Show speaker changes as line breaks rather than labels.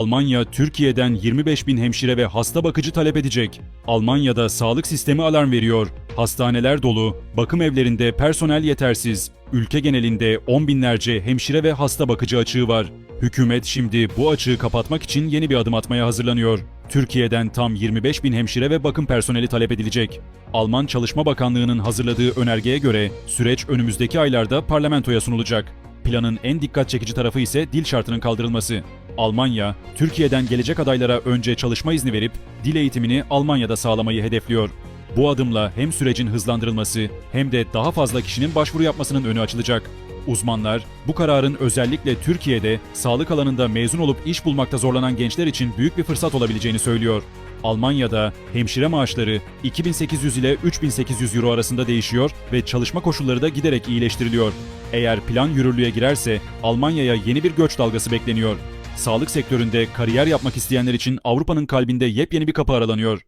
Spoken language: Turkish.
Almanya, Türkiye'den 25 bin hemşire ve hasta bakıcı talep edecek. Almanya'da sağlık sistemi alarm veriyor. Hastaneler dolu, bakım evlerinde personel yetersiz. Ülke genelinde 10 binlerce hemşire ve hasta bakıcı açığı var. Hükümet şimdi bu açığı kapatmak için yeni bir adım atmaya hazırlanıyor. Türkiye'den tam 25 bin hemşire ve bakım personeli talep edilecek. Alman Çalışma Bakanlığı'nın hazırladığı önergeye göre süreç önümüzdeki aylarda parlamentoya sunulacak. Planın en dikkat çekici tarafı ise dil şartının kaldırılması. Almanya, Türkiye'den gelecek adaylara önce çalışma izni verip dil eğitimini Almanya'da sağlamayı hedefliyor. Bu adımla hem sürecin hızlandırılması hem de daha fazla kişinin başvuru yapmasının önü açılacak. Uzmanlar bu kararın özellikle Türkiye'de sağlık alanında mezun olup iş bulmakta zorlanan gençler için büyük bir fırsat olabileceğini söylüyor. Almanya'da hemşire maaşları 2800 ile 3800 euro arasında değişiyor ve çalışma koşulları da giderek iyileştiriliyor. Eğer plan yürürlüğe girerse Almanya'ya yeni bir göç dalgası bekleniyor. Sağlık sektöründe kariyer yapmak isteyenler için Avrupa'nın kalbinde yepyeni bir kapı aralanıyor.